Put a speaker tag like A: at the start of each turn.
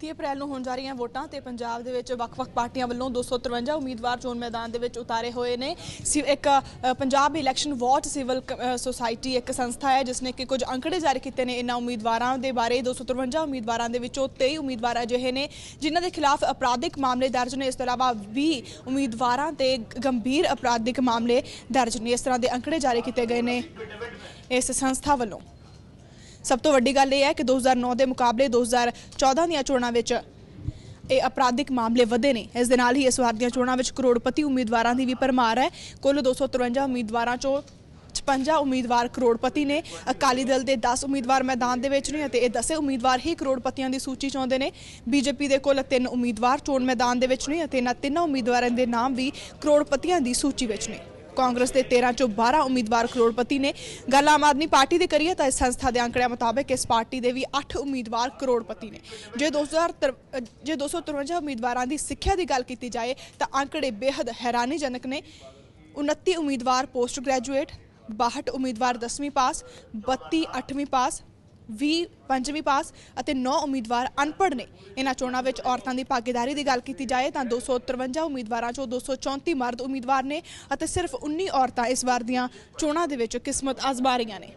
A: 30 ਅਪ੍ਰੈਲ ਨੂੰ ਹੋਣ ਜਾ ਰਹੀਆਂ ਵੋਟਾਂ ਤੇ ਪੰਜਾਬ ਦੇ ਵਿੱਚ ਵੱਖ-ਵੱਖ ਪਾਰਟੀਆਂ ਵੱਲੋਂ 253 ਉਮੀਦਵਾਰ ਚੋਣ ਮੈਦਾਨ ਦੇ ਵਿੱਚ ਉਤਾਰੇ ਹੋਏ ਨੇ। ਸਿ- ਇੱਕ Punjab election watch civil society ਇੱਕ ਸੰਸਥਾ ਹੈ ਜਿਸ ਨੇ ਕਿ ਕੁਝ ਅੰਕੜੇ ਜਾਰੀ ਕੀਤੇ ਨੇ ਇਹਨਾਂ ਉਮੀਦਵਾਰਾਂ ਦੇ ਬਾਰੇ। 253 ਉਮੀਦਵਾਰਾਂ ਦੇ ਵਿੱਚੋਂ 23 ਉਮੀਦਵਾਰ ਅਜਿਹੇ ਨੇ, ਜਿਨ੍ਹਾਂ ਦੇ ਖਿਲਾਫ ਅਪਰਾਧਿਕ ਮਾਮਲੇ ਦਰਜ ਨੇ। ਇਸ ਤੋਂ ਇਲਾਵਾ 20 ਉਮੀਦਵਾਰਾਂ ਤੇ ਗੰਭੀਰ ਅਪਰਾਧਿਕ ਮਾਮਲੇ ਦਰਜ ਨੇ। ਇਸ ਤਰ੍ਹਾਂ ਦੇ ਅੰਕੜੇ ਜਾਰੀ ਕੀਤੇ ਗਏ ਨੇ ਇਸ ਸੰਸਥਾ ਵੱਲੋਂ। ਸਭ ਤੋਂ ਵੱਡੀ ਗੱਲ ਇਹ ਹੈ ਕਿ 2009 ਦੇ ਮੁਕਾਬਲੇ 2014 ਦੀਆਂ ਚੋਣਾਂ ਵਿੱਚ ਇਹ ਅਪਰਾਧਿਕ ਮਾਮਲੇ ਵਧੇ ਨੇ। ਇਸ ਦੇ ਨਾਲ ਹੀ ਇਸ ਵਾਰ ਦੀਆਂ ਚੋਣਾਂ ਵਿੱਚ ਕਰੋੜਪਤੀ ਉਮੀਦਵਾਰਾਂ ਦੀ ਵੀ ਭਰਮਾਰ ਹੈ। ਕੁੱਲ 253 ਉਮੀਦਵਾਰਾਂ ਚੋਂ 56 ਉਮੀਦਵਾਰ ਕਰੋੜਪਤੀ ਨੇ। ਅਕਾਲੀ ਦਲ ਦੇ 10 ਉਮੀਦਵਾਰ ਮੈਦਾਨ ਦੇ ਵਿੱਚ ਨੇ ਅਤੇ ਇਹ 10 ਉਮੀਦਵਾਰ ਹੀ ਕਰੋੜਪਤੀਆਂ ਦੀ ਸੂਚੀ 'ਚ ਆਉਂਦੇ ਨੇ। ਬੀਜੇਪੀ ਦੇ ਕੁੱਲ ਤਿੰਨ ਉਮੀਦਵਾਰ ਚੋਣ ਮੈਦਾਨ ਦੇ ਵਿੱਚ ਨੇ ਅਤੇ ਇਹਨਾਂ ਤਿੰਨਾਂ ਉਮੀਦਵਾਰਾਂ ਦੇ ਨਾਮ ਵੀ ਕਰੋੜਪਤੀਆਂ ਦੀ ਸੂਚੀ ਵਿੱਚ ਨੇ। ਕਾਂਗਰਸ ਦੇ 13 ਚੋਂ 12 ਉਮੀਦਵਾਰ ਕਰੋੜਪਤੀ ਨੇ। ਗੱਲ ਆਮ ਆਦਮੀ ਪਾਰਟੀ ਦੀ ਕਰੀਏ ਤਾਂ ਇਸ ਸੰਸਥਾ ਦੇ ਅੰਕੜਿਆਂ ਮੁਤਾਬਕ ਇਸ ਪਾਰਟੀ ਦੇ ਵੀ 8 ਉਮੀਦਵਾਰ ਕਰੋੜਪਤੀ ਨੇ। ਜੇ 2000 ਜੇ 253 ਉਮੀਦਵਾਰਾਂ ਦੀ ਸਿੱਖਿਆ ਦੀ ਗੱਲ ਕੀਤੀ ਜਾਏ ਤਾਂ ਅੰਕੜੇ ਬੇहद ਹੈਰਾਨੀਜਨਕ ਨੇ। 29 ਉਮੀਦਵਾਰ ਪੋਸਟ ਗ੍ਰੈਜੂਏਟ 62 ਉਮੀਦਵਾਰ 10ਵੀਂ ਪਾਸ 32 8ਵੀਂ ਪਾਸ 20 ਪੰਜਵੀਂ ਪਾਸ ਅਤੇ 9 ਉਮੀਦਵਾਰ ਅਨਪੜ੍ਹ ਨੇ। ਇਹਨਾਂ ਚੋਣਾਂ ਵਿੱਚ ਔਰਤਾਂ ਦੀ ਭਾਗੀਦਾਰੀ ਦੀ ਗੱਲ ਕੀਤੀ ਜਾਏ ਤਾਂ 253 ਉਮੀਦਵਾਰਾਂ ਚੋਂ 234 ਮਰਦ ਉਮੀਦਵਾਰ ਨੇ ਅਤੇ ਸਿਰਫ 19 ਔਰਤਾਂ ਇਸ ਵਾਰ ਦੀਆਂ ਚੋਣਾਂ ਦੇ ਵਿੱਚ ਕਿਸਮਤ ਆਜ਼ਮਾ ਰਹੀਆਂ ਨੇ।